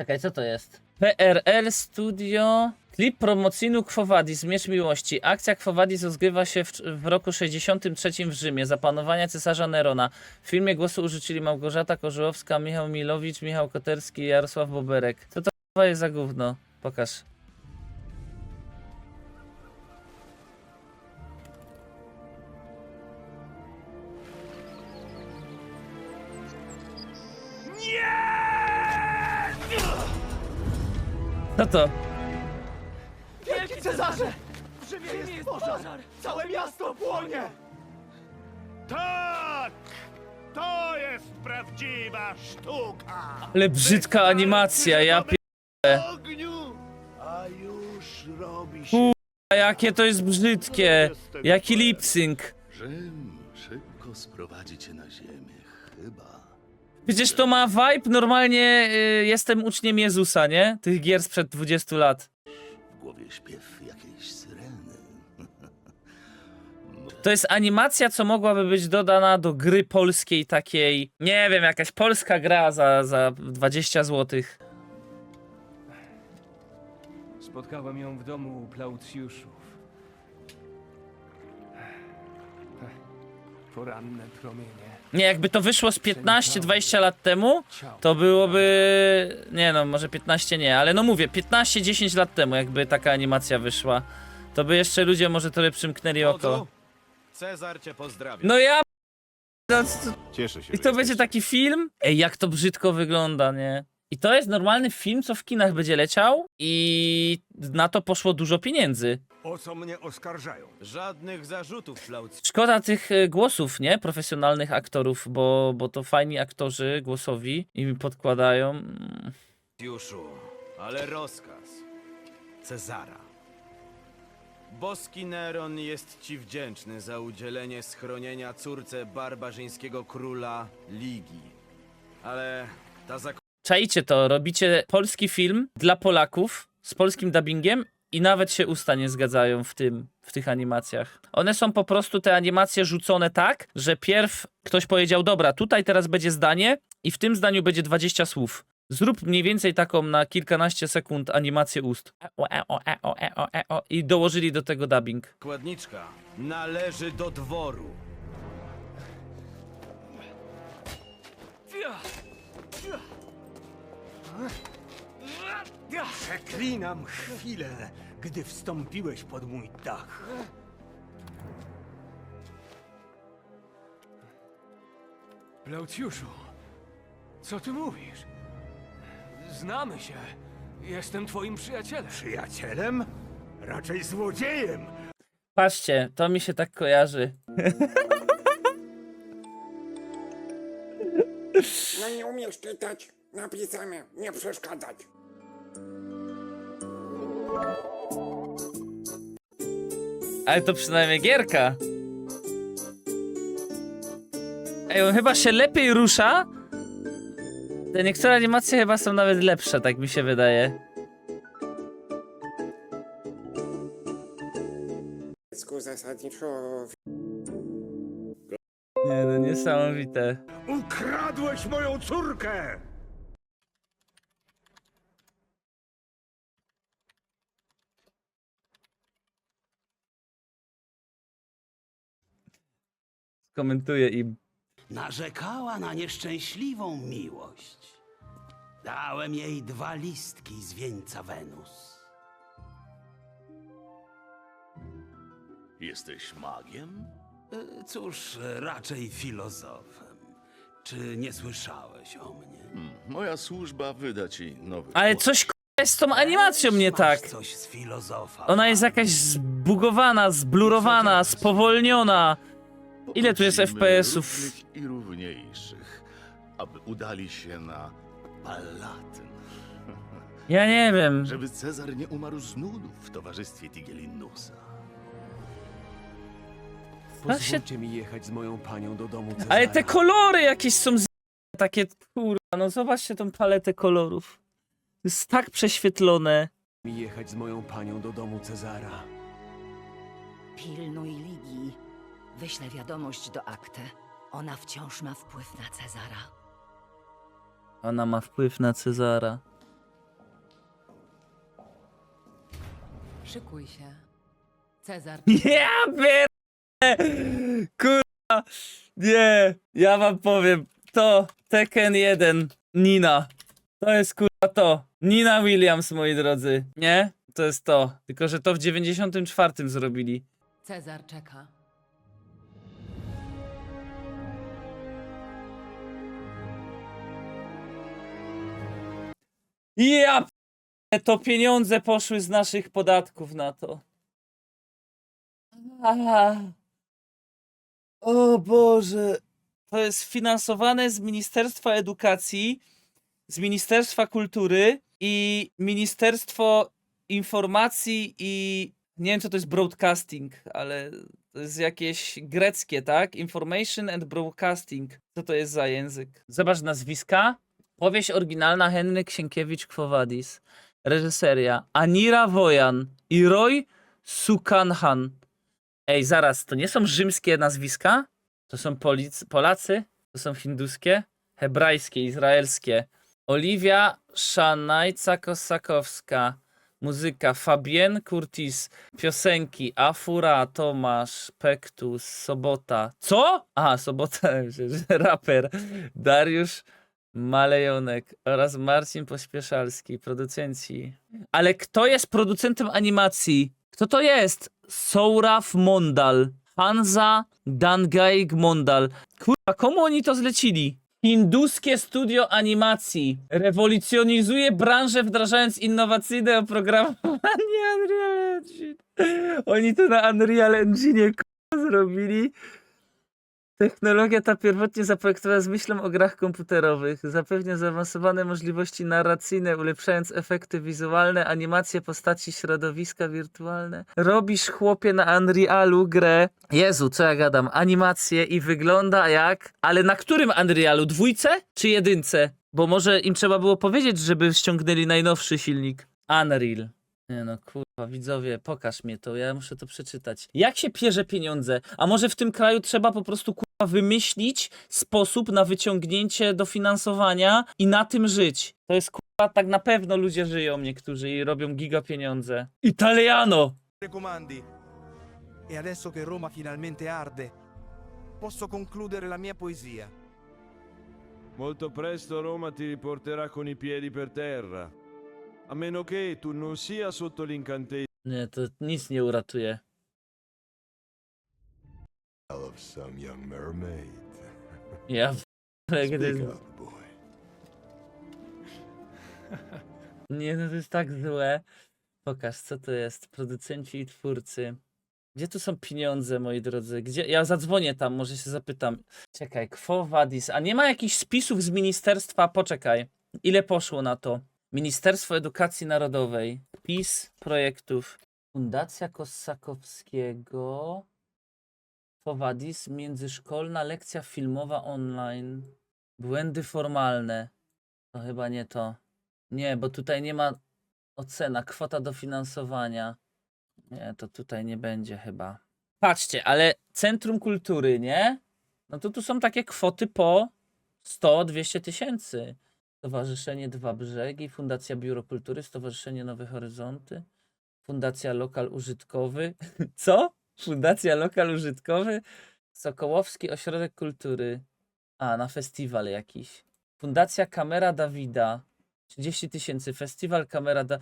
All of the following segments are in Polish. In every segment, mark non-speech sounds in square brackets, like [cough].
Czekaj, co to jest? PRL Studio. Klip promocyjny Quo Vadis, Miecz Miłości. Akcja Quo Vadis rozgrywa się w, w roku 63 w Rzymie, za panowania cesarza Nerona. W filmie głosu użyczyli Małgorzata Korzyłowska, Michał Milowicz, Michał Koterski i Jarosław Boberek. Co to k***a jest za gówno? Pokaż. Co to? Wielki Cezarze! W Rzymie jest pożar! Całe miasto płonie! Tak! To jest prawdziwa sztuka! Ale brzydka animacja, ja pi... Ogniu! A już robi się A jakie to jest brzydkie! Jaki lip sync! Rzym szybko sprowadzi cię na ziemię, chyba. Przecież to ma vibe, normalnie y, jestem uczniem Jezusa, nie? Tych gier sprzed 20 lat. W głowie śpiew jakiejś syreny. To jest animacja, co mogłaby być dodana do gry polskiej takiej, nie wiem, jakaś polska gra za, za 20 zł. Spotkałem ją w domu u Plaucjuszów. Poranne promienie. Nie, jakby to wyszło z 15-20 lat temu, to byłoby, nie no, może 15 nie, ale no mówię, 15-10 lat temu jakby taka animacja wyszła, to by jeszcze ludzie może trochę przymknęli oko. Cezar cię pozdrawia. No ja... No, c- Cieszę się. I to będzie taki film? Ej, jak to brzydko wygląda, nie? I to jest normalny film, co w kinach będzie leciał i na to poszło dużo pieniędzy. O co mnie oskarżają? Żadnych zarzutów, Plauc. Szkoda tych e, głosów, nie? Profesjonalnych aktorów, bo, bo to fajni aktorzy głosowi i mi podkładają. Mm. Juszu, ale rozkaz Cezara. Boski Neron jest ci wdzięczny za udzielenie schronienia córce barbarzyńskiego króla Ligi. Ale ta zak... Czajcie to, robicie polski film dla Polaków z polskim dubbingiem i nawet się usta nie zgadzają w tym, w tych animacjach. One są po prostu te animacje rzucone tak, że pierw ktoś powiedział, dobra, tutaj teraz będzie zdanie i w tym zdaniu będzie 20 słów. Zrób mniej więcej taką na kilkanaście sekund animację ust. Eo, eo, eo, eo, eo, I dołożyli do tego dubbing. Kładniczka należy do dworu. Przeklinam chwilę, gdy wstąpiłeś pod mój dach. Plaucjuszu, co ty mówisz? Znamy się. Jestem twoim przyjacielem. Przyjacielem? Raczej złodziejem. Patrzcie, to mi się tak kojarzy. No nie umiesz czytać? Napisane, nie przeszkadzać. Ale to przynajmniej gierka. Ej, on chyba się lepiej rusza. Te niektóre animacje chyba są nawet lepsze, tak mi się wydaje. Dziecku zasadniczo Nie no, niesamowite. Ukradłeś moją córkę! Komentuję im. Narzekała na nieszczęśliwą miłość. Dałem jej dwa listki z wieńca Wenus. Jesteś magiem? E, Cóż, raczej filozofem. Czy nie słyszałeś o mnie? Moja służba wyda ci nowy. Ale płaszcz. coś k***a, jest z tą animacją nie Masz tak. coś z filozofa. Ona jest jakaś zbugowana, zblurowana, spowolniona. Ile tu jest Poprosimy FPS-ów? równych i równiejszych, aby udali się na Palatyn. [laughs] Ja nie wiem. Żeby Cezar nie umarł z nudów w towarzystwie Tigelinusa. Pozwólcie mi jechać z moją panią do domu Cezara. Ale te kolory jakieś są z... takie kurwa, no zobaczcie tą paletę kolorów. To jest tak prześwietlone. mi jechać z moją panią do domu Cezara. Pilnuj Ligi. Wyślę wiadomość do Akty. Ona wciąż ma wpływ na Cezara. Ona ma wpływ na Cezara. Szykuj się. Cezar. [laughs] Ja pier... Kurwa. Nie, ja wam powiem. To Tekken 1. Nina. To jest kurwa to. Nina Williams, moi drodzy. Nie? To jest to. Tylko, że to w 94 zrobili. Cezar czeka. Ja to pieniądze poszły z naszych podatków na to. O Boże. To jest finansowane z Ministerstwa Edukacji, z Ministerstwa Kultury i Ministerstwo Informacji i nie wiem co to jest broadcasting, ale to jest jakieś greckie, tak? Information and Broadcasting. Co to jest za język? Zobacz nazwiska. Powieść oryginalna Henryk Sienkiewicz-Kwowadis. Reżyseria Anira Wojan i Roy Sukanhan. Ej, zaraz, to nie są rzymskie nazwiska? To są Polic Polacy? To są hinduskie? Hebrajskie, izraelskie. Oliwia Szanajca-Kosakowska. Muzyka Fabien Curtis. Piosenki Afura, Tomasz, Pektus, Sobota. Co? Aha, Sobota, [laughs] raper. Dariusz Malejonek oraz Marcin Pośpieszalski, producenci. Ale kto jest producentem animacji? Kto to jest? Souraf Mondal. Hansa Dangaig Mondal. Kurwa, komu oni to zlecili? Hinduskie studio animacji rewolucjonizuje branżę wdrażając innowacyjne oprogramowanie Unreal Engine. Oni to na Unreal Engine kurwa, zrobili. Technologia ta pierwotnie zaprojektowana z myślą o grach komputerowych. Zapewnia zaawansowane możliwości narracyjne, ulepszając efekty wizualne, animacje postaci, środowiska wirtualne. Robisz chłopie na Unrealu grę. Jezu, co ja gadam? Animacje i wygląda jak. Ale na którym Unrealu? Dwójce czy jedynce? Bo może im trzeba było powiedzieć, żeby ściągnęli najnowszy silnik. Unreal. Nie no, kurwa, widzowie, pokaż mnie to, ja muszę to przeczytać. Jak się pierze pieniądze? A może w tym kraju trzeba po prostu, wymyślić sposób na wyciągnięcie dofinansowania i na tym żyć? To jest, kurwa, tak na pewno ludzie żyją niektórzy i robią giga pieniądze. Italiano! comandi. E adesso che Roma finalmente arde, posso concludere la mia poesia. Molto presto Roma ti riporterà con i piedi per terra. A meno che tu non sia sotto l'incantesimo Nie, to nic nie uratuje. Of some young mermaid. [laughs] Ja w- jak to jest... Speak up, boy. [laughs] Nie, no to jest tak złe. Pokaż, co to jest. Producenci i twórcy. Gdzie tu są pieniądze, moi drodzy? Gdzie? Ja zadzwonię tam, może się zapytam. Czekaj, Quo Vadis. A nie ma jakichś spisów z ministerstwa? Poczekaj. Ile poszło na to? Ministerstwo Edukacji Narodowej. PiS projektów. Fundacja Kossakowskiego. Quo Vadis. Międzyszkolna lekcja filmowa online. Błędy formalne. To chyba nie to. Nie, bo tutaj nie ma ocena, kwota dofinansowania. Nie, to tutaj nie będzie chyba. Patrzcie, ale Centrum Kultury, nie? No to tu są takie kwoty po 100-200 tysięcy. Stowarzyszenie Dwa Brzegi, Fundacja Biuro Kultury, Stowarzyszenie Nowe Horyzonty, Fundacja Lokal Użytkowy. [laughs] Co? Fundacja Lokal Użytkowy? Sokołowski Ośrodek Kultury. A, na festiwal jakiś. Fundacja Kamera Dawida. 30 tysięcy. Festiwal Kamera da...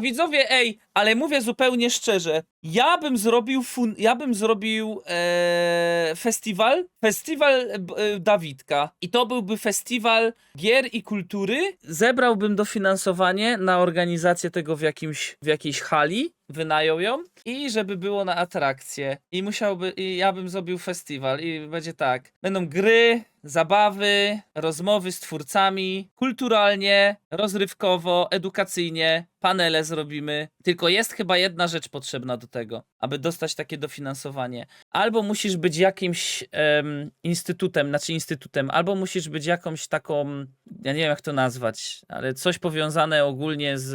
Widzowie, ej, ale mówię zupełnie szczerze. Ja bym zrobił fun... ja bym zrobił e... festiwal, festiwal e, e, Dawidka. I to byłby festiwal gier i kultury. Zebrałbym dofinansowanie na organizację tego w, jakimś, w jakiejś hali, wynajął ją i żeby było na atrakcję. I musiałby, i ja bym zrobił festiwal i będzie tak. Będą gry, zabawy, rozmowy z twórcami, kulturalnie, rozrywkowo, edukacyjnie, panele zrobimy. Tylko jest chyba jedna rzecz potrzebna do tego, aby dostać takie dofinansowanie. Albo musisz być jakimś em, instytutem, znaczy instytutem, albo musisz być jakąś taką, ja nie wiem jak to nazwać, ale coś powiązane ogólnie z,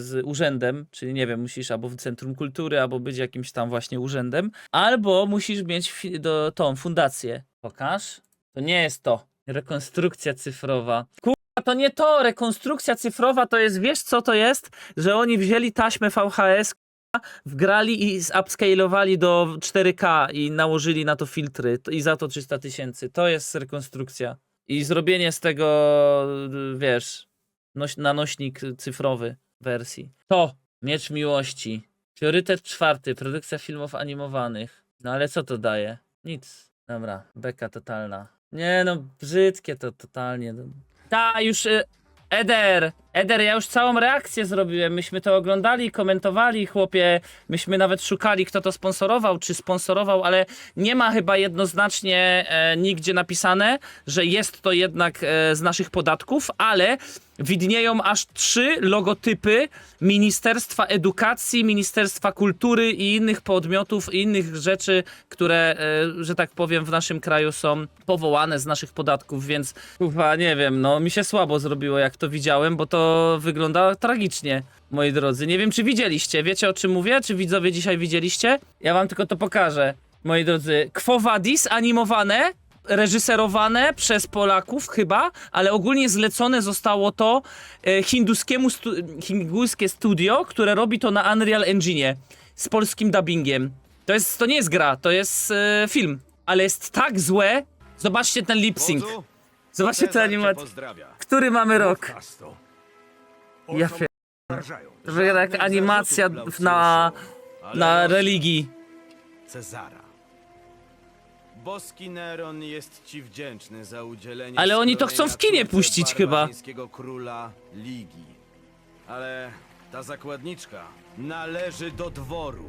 z urzędem, czyli nie wiem, musisz albo w Centrum Kultury, albo być jakimś tam właśnie urzędem, albo musisz mieć do, tą fundację. Pokaż. To nie jest to. Rekonstrukcja cyfrowa. Kurwa, to nie to. Rekonstrukcja cyfrowa to jest, wiesz co to jest? Że oni wzięli taśmę VHS wgrali i upscalowali do 4K i nałożyli na to filtry i za to 300 tysięcy. To jest rekonstrukcja. I zrobienie z tego, wiesz, noś, nanośnik cyfrowy wersji. To Miecz Miłości. Priorytet czwarty, produkcja filmów animowanych. No ale co to daje? Nic. Dobra, beka totalna. Nie no, brzydkie to totalnie. no. Ta, już y, Eder, Eder, ja już całą reakcję zrobiłem. Myśmy to oglądali, komentowali, chłopie. Myśmy nawet szukali, kto to sponsorował, czy sponsorował, ale nie ma chyba jednoznacznie e, nigdzie napisane, że jest to jednak e, z naszych podatków, ale widnieją aż trzy logotypy Ministerstwa Edukacji, Ministerstwa Kultury i innych podmiotów, i innych rzeczy, które, e, że tak powiem, w naszym kraju są powołane z naszych podatków, więc chyba nie wiem, no mi się słabo zrobiło, jak to widziałem, bo to wygląda tragicznie, moi drodzy. Nie wiem, czy widzieliście, wiecie o czym mówię? Czy widzowie dzisiaj widzieliście? Ja wam tylko to pokażę, moi drodzy. Quo Vadis animowane, reżyserowane przez Polaków chyba, ale ogólnie zlecone zostało to e, hinduskiemu stu hinduskie studio, które robi to na Unreal Engine z polskim dubbingiem. To, jest, to nie jest gra, to jest e, film, ale jest tak złe. Zobaczcie ten lip sync. Wodzu, Zobaczcie ten Cezar cię animat. pozdrawia. Który mamy rok? Kasto. Ja Żadnych animacja na, na religii. Cezara. Boski Neron jest ci wdzięczny za udzielenie Ale oni to chcą w kinie puścić chyba. króla Ligi. Ale ta zakładniczka należy do dworu.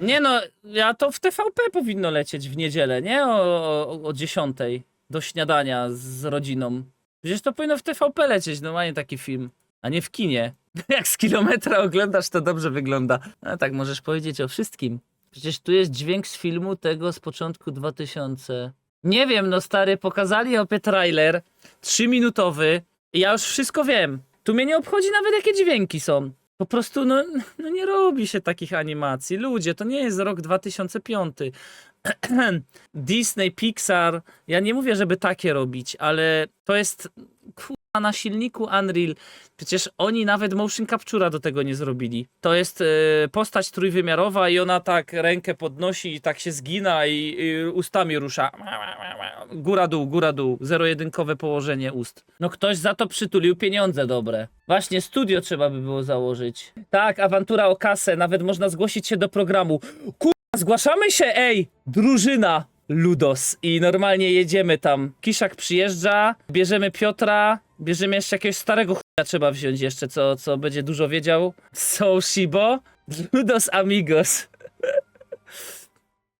Nie no, ja to w TVP powinno lecieć w niedzielę, nie? O, o, o 10 do śniadania z rodziną. Przecież to powinno w TVP lecieć, normalnie taki film, a nie w kinie. [laughs] Jak z kilometra oglądasz, to dobrze wygląda. A tak możesz powiedzieć o wszystkim. Przecież tu jest dźwięk z filmu tego z początku 2000. Nie wiem, no stary, pokazali opie trailer, trzyminutowy i ja już wszystko wiem. Tu mnie nie obchodzi nawet jakie dźwięki są. Po prostu, no, no nie robi się takich animacji. Ludzie, to nie jest rok 2005. [clears throat] Disney, Pixar, ja nie mówię, żeby takie robić, ale to jest na silniku Unreal. Przecież oni nawet motion capture'a do tego nie zrobili. To jest e, postać trójwymiarowa i ona tak rękę podnosi i tak się zgina i, i ustami rusza. Góra dół, góra dół. Zero-jedynkowe położenie ust. No ktoś za to przytulił pieniądze dobre. Właśnie studio trzeba by było założyć. Tak, awantura o kasę, nawet można zgłosić się do programu. Kurwa, zgłaszamy się, ej! Drużyna Ludos i normalnie jedziemy tam. Kiszak przyjeżdża, bierzemy Piotra, bierzemy jeszcze jakiegoś starego chuja trzeba wziąć jeszcze, co, co będzie dużo wiedział. [laughs] Są Shibo, Ludos Amigos.